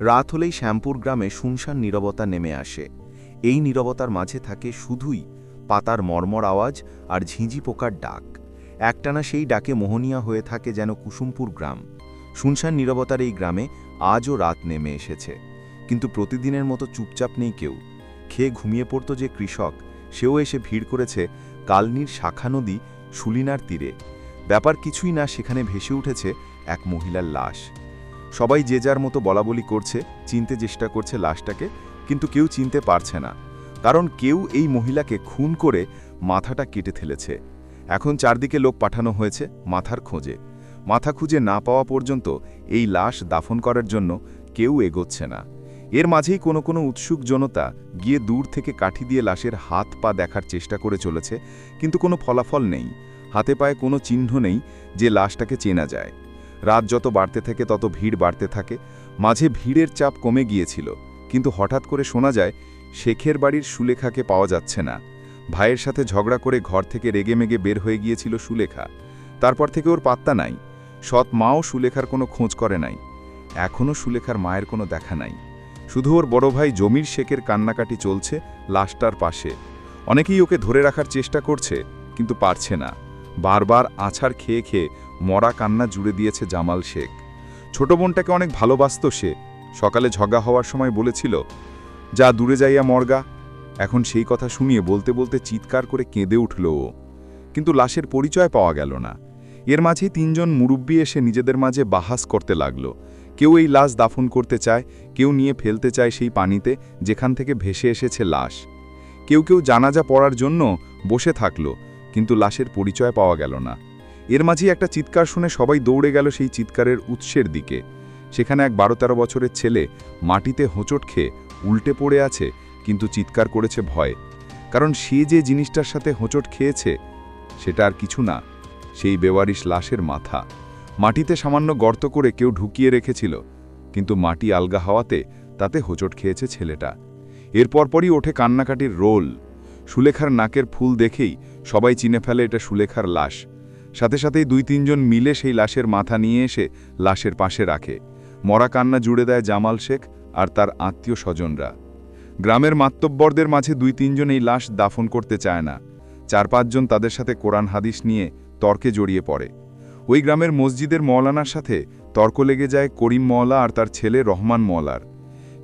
রাত হলেই শ্যামপুর গ্রামে শুনশান নীরবতা নেমে আসে। এই নীরবতার মাঝে থাকে শুধুই পাতার মর্মর আওয়াজ আর ঝিঁঝি পোকার ডাক। একটানা সেই ডাকে মোহনীয়া হয়ে থাকে যেন কুসুমপুর গ্রাম। শুনশান নীরবতার এই গ্রামে আজও রাত নেমে এসেছে। কিন্তু প্রতিদিনের মতো চুপচাপ নেই কেউ। খেয়ে ঘুমিয়ে পড়তো যে কৃষক, সেও এসে ভিড় করেছে কালনির শাখা নদী শুলিনার তীরে। ব্যাপার কিছুই না সেখানে ভেসে উঠেছে এক মহিলার লাশ। সবাই যে যার মতো বলাবলি করছে, চিনতে চেষ্টা করছে লাশটাকে, কিন্তু কেউ চিনতে পারছে না। কারণ কেউ এই মহিলাকে খুন করে মাথাটা কেটে ফেলেছে। এখন চারদিকে লোক পাঠানো হয়েছে মাথার খোঁজে। মাথা খুঁজে না পাওয়া পর্যন্ত এই লাশ দাফন করার জন্য কেউ এগোচ্ছে না। এর মাঝেই কোনো কোনো উৎসুক জনতা গিয়ে দূর থেকে কাঠি দিয়ে লাশের হাত পা দেখার চেষ্টা করে চলেছে, কিন্তু কোনো ফলাফল নেই। হাতে পায়ে কোনো চিহ্ন নেই যে লাশটাকে চেনা যায়। রাত যত বাড়তে থাকে, তত ভিড় বাড়তে থাকে। মাঝে ভিড়ের চাপ কমে গিয়েছিল, কিন্তু হঠাৎ করে শোনা যায়, শেখের বাড়ির সুলেখাকে পাওয়া যাচ্ছে না। ভাইয়ের সাথে ঝগড়া করে ঘর থেকে রেগে মেগে বের হয়ে গিয়েছিল সুলেখা। তারপর থেকে ওর পাত্তা নাই। সৎ মাও সুলেখার কোনো খোঁজ করে নাই। এখনও সুলেখার মায়ের কোনো দেখা নাই। শুধু ওর বড় ভাই জমির শেখের কান্নাকাটি চলছে লাশটার পাশে। অনেকেই ওকে ধরে রাখার চেষ্টা করছে, কিন্তু পারছে না। বারবার আছাড় খেয়ে খেয়ে মরা কান্না জুড়ে দিয়েছে জামাল শেখ। ছোট বোনটাকে অনেক ভালোবাসত সে। সকালে ঝগা হওয়ার সময় বলেছিল, যা দূরে যাইয়া মর্গা। এখন সেই কথা শুনিয়ে বলতে বলতে চিৎকার করে কেঁদে উঠল ও। কিন্তু লাশের পরিচয় পাওয়া গেল না। এর মাঝেই তিনজন মুরব্বী এসে নিজেদের মাঝে বাহাস করতে লাগল। কেউ এই লাশ দাফন করতে চায়, কেউ নিয়ে ফেলতে চায় সেই পানিতে, যেখান থেকে ভেসে এসেছে লাশ। কেউ কেউ জানাজা পড়ার জন্য বসে থাকল, কিন্তু লাশের পরিচয় পাওয়া গেল না। এর মাঝেই একটা চিৎকার শুনে সবাই দৌড়ে গেল সেই চিৎকারের উৎসের দিকে। সেখানে এক বারো তেরো বছরের ছেলে মাটিতে হোঁচট খেয়ে উল্টে পড়ে আছে, কিন্তু চিৎকার করেছে ভয়। কারণ সে যে জিনিসটার সাথে হোঁচট খেয়েছে, সেটা আর কিছু না, সেই বেওয়ারিশ লাশের মাথা। মাটিতে সামান্য গর্ত করে কেউ ঢুকিয়ে রেখেছিল, কিন্তু মাটি আলগা হওয়াতে তাতে হোঁচট খেয়েছে ছেলেটা। এরপর পরই ওঠে কান্নাকাটির রোল। সুলেখার নাকের ফুল দেখেই সবাই চিনে ফেলে এটা সুলেখার লাশ। সাথে সাথেই দুই তিনজন মিলে সেই লাশের মাথা নিয়ে এসে লাশের পাশে রাখে। মরা কান্না জুড়ে দেয় জামাল শেখ আর তার আত্মীয় স্বজনরা। গ্রামের মাত্তব্বরদের মাঝে দুই তিনজন এই লাশ দাফন করতে চায় না। চার পাঁচজন তাদের সাথে কোরআন হাদিস নিয়ে তর্কে জড়িয়ে পড়ে। ওই গ্রামের মসজিদের মৌলানার সাথে তর্ক লেগে যায় করিম মওলা আর তার ছেলে রহমান মওলার।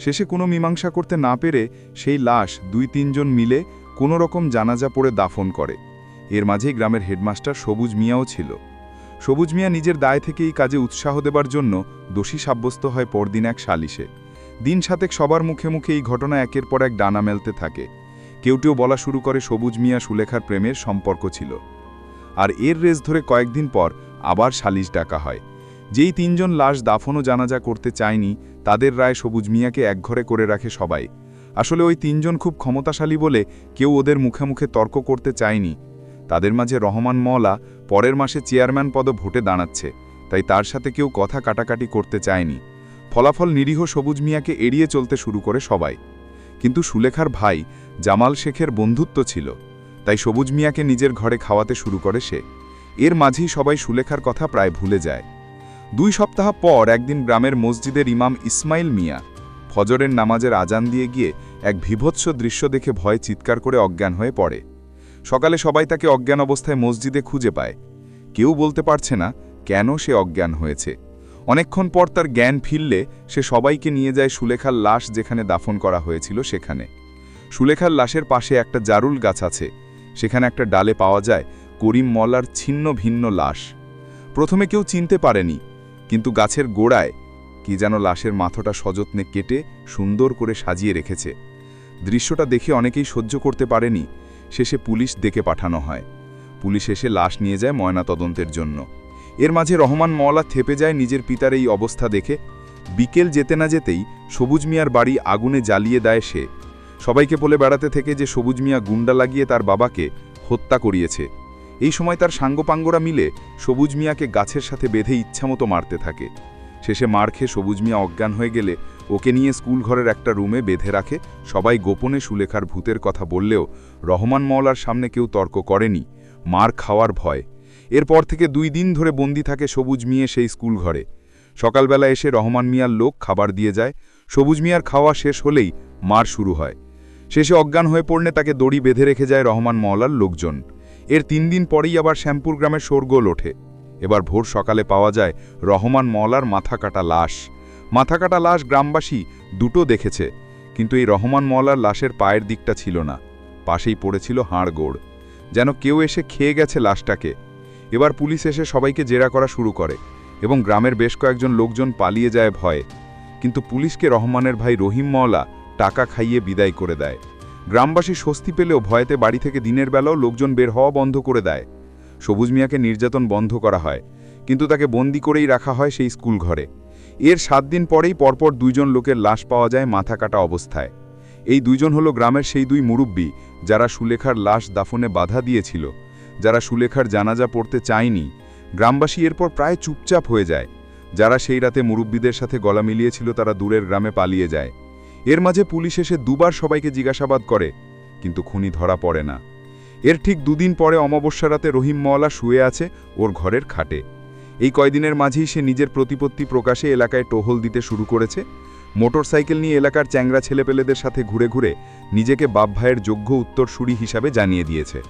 শেষে কোনো মীমাংসা করতে না পেরে সেই লাশ দুই তিনজন মিলে কোনো রকম জানাজা পড়ে দাফন করে। এর মাঝেই গ্রামের হেডমাস্টার সবুজ মিয়াও ছিল। সবুজ মিয়া নিজের দায় থেকে এই কাজে উৎসাহ দেবার জন্য দোষী সাব্যস্ত হয় পরদিন এক সালিশে। দিন সাতেক সবার মুখে মুখে এই ঘটনা একের পর এক ডানা মেলতে থাকে। কেউ কেউ বলা শুরু করে সবুজ মিয়া সুলেখার প্রেমের সম্পর্ক ছিল। আর এর রেস ধরে কয়েকদিন পর আবার সালিশ ডাকা হয়। যেই তিনজন লাশ দাফনও জানাজা করতে চায়নি, তাদের রায় সবুজ মিয়াকে একঘরে করে রাখে সবাই। আসলে ওই তিনজন খুব ক্ষমতাশালী বলে কেউ ওদের মুখে মুখে তর্ক করতে চায়নি। তাদের মাঝে রহমান মওলা পরের মাসে চেয়ারম্যান পদ ভোটে দাঁড়াচ্ছে, তাই তার সাথে কেউ কথা কাটাকাটি করতে চায়নি। ফলাফল নিরীহ সবুজ মিয়াকে এড়িয়ে চলতে শুরু করে সবাই। কিন্তু সুলেখার ভাই জামাল শেখের বন্ধুত্ব ছিল, তাই সবুজ মিয়াকে নিজের ঘরে খাওয়াতে শুরু করে সে। এর মাঝেই সবাই সুলেখার কথা প্রায় ভুলে যায়। দুই সপ্তাহ পর একদিন গ্রামের মসজিদের ইমাম ইসমাইল মিয়া ফজরের নামাজের আজান দিয়ে গিয়ে এক বিভৎস দৃশ্য দেখে ভয়ে চিৎকার করে অজ্ঞান হয়ে পড়ে। সকালে সবাই তাকে অজ্ঞান অবস্থায় মসজিদে খুঁজে পায়। কেউ বলতে পারছে না কেন সে অজ্ঞান হয়েছে। অনেকক্ষণ পর তার জ্ঞান ফিরলে সে সবাইকে নিয়ে যায় সুলেখার লাশ যেখানে দাফন করা হয়েছিল সেখানে। সুলেখার লাশের পাশে একটা জারুল গাছ আছে। সেখানে একটা ডালে পাওয়া যায় করিম মলার ছিন্ন ভিন্ন লাশ। প্রথমে কেউ চিনতে পারেনি, কিন্তু গাছের গোড়ায় কি যেন লাশের মাথাটা সযত্নে কেটে সুন্দর করে সাজিয়ে রেখেছে। দৃশ্যটা দেখে অনেকেই সহ্য করতে পারেনি শেষে পুলিশ ডেকে পাঠানো হয়। পুলিশ এসে লাশ নিয়ে যায় ময়না তদন্তের জন্য। এর মাঝে রহমান মওলা থেপে যায় নিজের পিতার এই অবস্থা দেখে। বিকেল যেতে না যেতেই সবুজ মিয়ার বাড়ি আগুনে জ্বালিয়ে দেয় সে। সবাইকে বলে বেড়াতে থেকে যে সবুজ মিয়া গুন্ডা লাগিয়ে তার বাবাকে হত্যা করিয়েছে। এই সময় তার সাঙ্গপাঙ্গরা মিলে সবুজ মিয়াকে গাছের সাথে বেঁধে ইচ্ছামতো মারতে থাকে। শেষে মার খেয়ে সবুজ মিয়া অজ্ঞান হয়ে গেলে ওকে নিয়ে স্কুল ঘরের একটা রুমে বেঁধে রাখে, সবাই গোপনে সুলেখার ভূতের কথা বললেও রহমান মওলার সামনে কেউ তর্ক করেনি, মার খাওয়ার ভয়। এরপর থেকে দুই দিন ধরে বন্দি থাকে সবুজ মিয়ে সেই স্কুল ঘরে সকালবেলা এসে রহমান মিয়ার লোক খাবার দিয়ে যায়, সবুজ মিয়ার খাওয়া শেষ হলেই মার শুরু হয়। শেষে অজ্ঞান হয়ে পড়লে তাকে দড়ি বেঁধে রেখে যায় রহমান মওলার লোকজন। এর তিন দিন পরেই আবার শ্যামপুর গ্রামের শোরগোল ওঠে। এবার ভোর সকালে পাওয়া যায় রহমান মওলার মাথা কাটা লাশ। মাথা কাটা লাশ গ্রামবাসী দুটো দেখেছে, কিন্তু এই রহমান মওলার লাশের পায়ের দিকটা ছিল না, পাশেই পড়েছিল হাড়গোড় যেন কেউ এসে খেয়ে গেছে লাশটাকে। এবার পুলিশ এসে সবাইকে জেরা করা শুরু করে এবং গ্রামের বেশ কয়েকজন লোকজন পালিয়ে যায় ভয়ে। কিন্তু পুলিশকে রহমানের ভাই রহিম মওলা টাকা খাইয়ে বিদায় করে দেয়। গ্রামবাসী স্বস্তি পেলেও ভয়েতে বাড়ি থেকে দিনের বেলাও লোকজন বের হওয়া বন্ধ করে দেয়। সবুজ মিয়াকে নির্যাতন বন্ধ করা হয়, কিন্তু তাকে বন্দি করেই রাখা হয় সেই স্কুল ঘরে এর সাত দিন পরেই পরপর দুইজন লোকের লাশ পাওয়া যায় মাথা কাটা অবস্থায়। এই দুইজন হলো গ্রামের সেই দুই মুরব্বী যারা সুলেখার লাশ দাফনে বাধা দিয়েছিল, যারা সুলেখার জানাজা পড়তে চায়নি। গ্রামবাসী এরপর প্রায় চুপচাপ হয়ে যায়। যারা সেই রাতে মুরব্বীদের সাথে গলা মিলিয়েছিল তারা দূরের গ্রামে পালিয়ে যায়। এর মাঝে পুলিশ এসে দুবার সবাইকে জিজ্ঞাসাবাদ করে, কিন্তু খুনি ধরা পড়ে না। এর ঠিক দুদিন পরে অমাবস্যা রাতে রহিম মওলা শুয়ে আছে ওর ঘরের খাটে। এই কয়দিনের মাঝেই সে নিজের প্রতিপত্তি প্রকাশে এলাকায় টহল দিতে শুরু করেছে। মোটরসাইকেল নিয়ে এলাকার চ্যাংরা ছেলেপেলেদের সাথে ঘুরে ঘুরে নিজেকে বাপ ভাইয়ের যোগ্য উত্তরসূরি হিসাবে জানিয়ে দিয়েছে।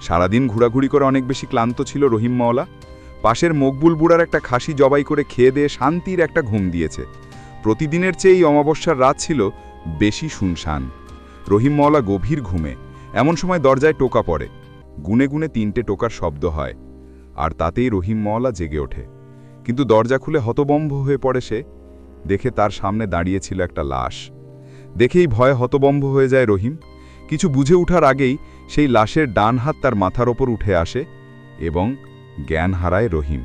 সারাদিন ঘোরাঘুরি করে অনেক বেশি ক্লান্ত ছিল রহিম মাওলা। পাশের মকবুল বুড়ার একটা খাসি জবাই করে খেয়ে দিয়ে শান্তির একটা ঘুম দিয়েছে। প্রতিদিনের চেয়ে এই অমাবস্যার রাত ছিল বেশি শুনশান। রহিম মাওলা গভীর ঘুমে, এমন সময় দরজায় টোকা পড়ে। গুনে গুনে তিনটে টোকার শব্দ হয়। আর তাতেই রহিম মাওলা জেগে ওঠে। কিন্তু দরজা খুলে হতবম্ব হয়ে পড়ে সে। দেখে তার সামনে দাঁড়িয়েছিল একটা লাশ। দেখেই ভয়ে হতবম্ব হয়ে যায় রহিম। কিছু বুঝে ওঠার আগেই সেই লাশের ডান হাত তার মাথার ওপর উঠে আসে এবং জ্ঞান হারায় রহিম।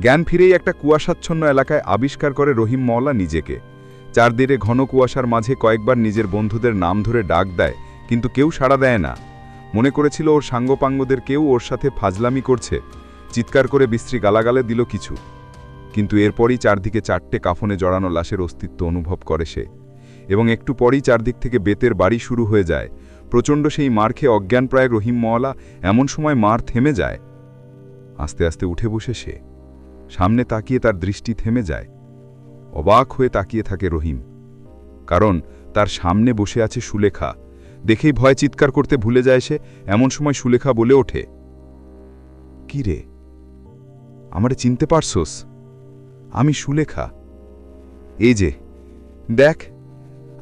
জ্ঞান ফিরেই একটা কুয়াশাচ্ছন্ন এলাকায় আবিষ্কার করে রহিম মওলা নিজেকে। চারদিকে ঘন কুয়াশার মাঝে কয়েকবার নিজের বন্ধুদের নাম ধরে ডাক দেয়, কিন্তু কেউ সাড়া দেয় না। মনে করেছিল ওর সাঙ্গপাঙ্গদের কেউ ওর সাথে ফাজলামি করছে। চিৎকার করে বিশ্রী গালাগালে দিল কিছু। কিন্তু এরপরই চারদিকে চারটে কাফনে জড়ানো লাশের অস্তিত্ব অনুভব করে সে। এবং একটু পরেই চারদিক থেকে বেতের বাড়ি শুরু হয়ে যায়। প্রচণ্ড সেই মার খেয়ে অজ্ঞানপ্রায় রহিম মওয়ালা এমন সময় মার থেমে যায়। আস্তে আস্তে উঠে বসে সে। সামনে তাকিয়ে তার দৃষ্টি থেমে যায়। অবাক হয়ে তাকিয়ে থাকে রহিম। কারণ তার সামনে বসে আছে সুলেখা। দেখেই ভয় চিৎকার করতে ভুলে যায় সে, এমন সময় সুলেখা বলে ওঠে কি রে আমারে চিনতে পারছোস? আমি সুলেখা। এই যে, দেখ,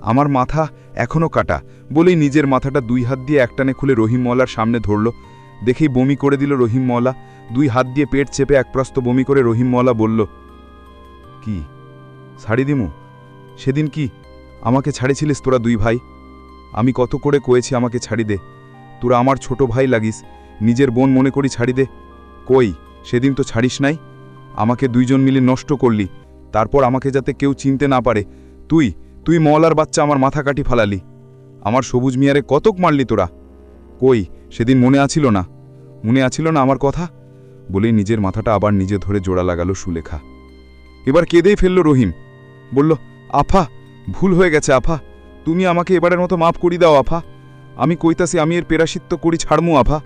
আমার মাথা এখনও কাটা। বলেই নিজের মাথাটা দুই হাত দিয়ে একটানে খুলে রহিমওয়ালার সামনে ধরল। দেখেই বমি করে দিল রহিমওয়ালা দুই হাত দিয়ে পেট চেপে একপ্রস্ত বমি করে রহিমওয়ালা বলল, কি? ছাড়ি দিমু? সেদিন কি আমাকে ছাড়েছিলিস তোরা দুই ভাই? আমি কত করে কয়েছি আমাকে ছাড়ি দে। তোরা আমার ছোট ভাই লাগিস। নিজের বোন মনে করি ছাড়ি দে। কই? সেদিন তো ছাড়িস নাই। আমাকে দুইজন মিলে নষ্ট করলি, তারপর আমাকে যাতে কেউ চিনতে না পারে। তুই তুই মলার বাচ্চা আমার মাথা কাটি ফালালি। আমার সবুজ মিয়ারে কতক মারলি তোরা? কই, সেদিন মনে আছিল না? মনে আছিল না আমার কথা? বলেই নিজের মাথাটা আবার নিজে ধরে জোড়া লাগালো সুলেখা। এবার কেঁদেই ফেলল রহিম। বলল, আফা, ভুল হয়ে গেছে আফা। তুমি আমাকে এবারের মতো মাফ করি দাও আফা। আমি কইতাছি আমি এর পেরাশিত্ব করি ছাড়মু আফা।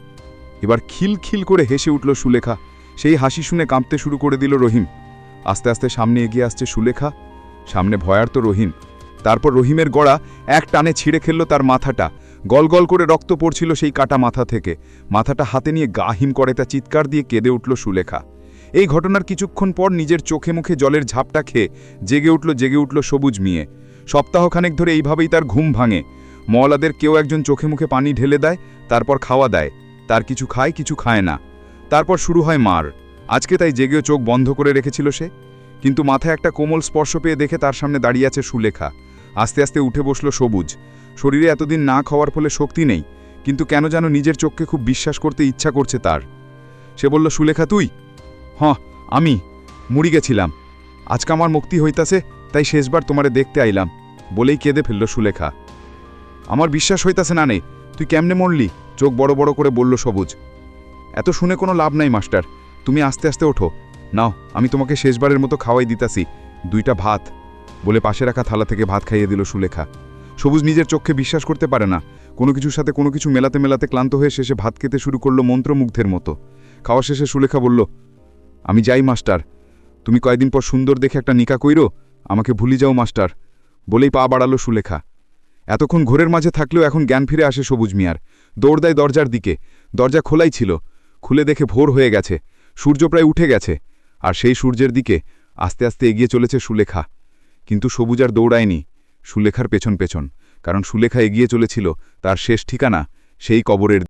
এবার খিল খিল করে হেসে উঠল সুলেখা। সেই হাসি শুনে কাঁপতে শুরু করে দিল রহিম। আস্তে আস্তে সামনে এগিয়ে আসছে সুলেখা, সামনে ভয়ার্ত রহিম। তারপর রহিমের গড়া এক টানে ছিঁড়ে খেলল তার মাথাটা। গল গল করে রক্ত পড়ছিল সেই কাটা মাথা থেকে। মাথাটা হাতে নিয়ে গাহিম করে তা চিৎকার দিয়ে কেঁদে উঠল সুলেখা। এই ঘটনার কিছুক্ষণ পর নিজের চোখে মুখে জলের ঝাপটা খেয়ে জেগে উঠল জেগে উঠল সবুজ মিয়ে। সপ্তাহখানেক ধরে এইভাবেই তার ঘুম ভাঙে। মওলাদের কেউ একজন চোখে মুখে পানি ঢেলে দেয়, তারপর খাওয়া দেয়। তার কিছু খায় কিছু খায় না। তারপর শুরু হয় মার। আজকে তাই জেগেও চোখ বন্ধ করে রেখেছিল সে। কিন্তু মাথায় একটা কোমল স্পর্শ পেয়ে দেখে তার সামনে দাঁড়িয়ে আছে সুলেখা। আস্তে আস্তে উঠে বসল সবুজ। শরীরে এতদিন না খাওয়ার ফলে শক্তি নেই, কিন্তু কেন যেন নিজের চোখকে খুব বিশ্বাস করতে ইচ্ছা করছে তার। সে বলল, সুলেখা, তুই? হ আমি। মুড়ি গেছিলাম। আজকে আমার মুক্তি হইতাছে, তাই শেষবার তোমারে দেখতে আইলাম। বলেই কেঁদে ফেলল সুলেখা। আমার বিশ্বাস হইতাছে না নে, তুই কেমনে মরলি? চোখ বড় বড় করে বলল সবুজ। এত শুনে কোনো লাভ নাই, মাস্টার। তুমি আস্তে আস্তে ওঠো। নাও, আমি তোমাকে শেষবারের মতো খাওয়াই দিতাছি। দুইটা ভাত। বলে পাশে রাখা থালা থেকে ভাত খাইয়ে দিল সুলেখা। সবুজ নিজের চোখে বিশ্বাস করতে পারে না। কোনো কিছুর সাথে কোনো কিছু মেলাতে মেলাতে ক্লান্ত হয়ে শেষে ভাত খেতে শুরু করল মন্ত্রমুগ্ধের মতো। খাওয়া শেষে সুলেখা বলল, আমি যাই, মাস্টার। তুমি কয়েকদিন পর সুন্দর দেখে একটা নিকা কইরো? আমাকে ভুলি যাও, মাস্টার। বলেই পা বাড়ালো সুলেখা। এতক্ষণ ঘোরের মাঝে থাকলেও এখন জ্ঞান ফিরে আসে সবুজ মিয়ার। দৌড় দেয় দরজার দিকে। দরজা খোলাই ছিল। খুলে দেখে ভোর হয়ে গেছে। সূর্য প্রায় উঠে গেছে, আর সেই সূর্যের দিকে আস্তে আস্তে এগিয়ে চলেছে সুলেখা। কিন্তু সবুজ আর দৌড়ায়নি সুলেখার পেছন পেছন, কারণ সুলেখা এগিয়ে চলেছিল তার শেষ ঠিকানা, সেই কবরের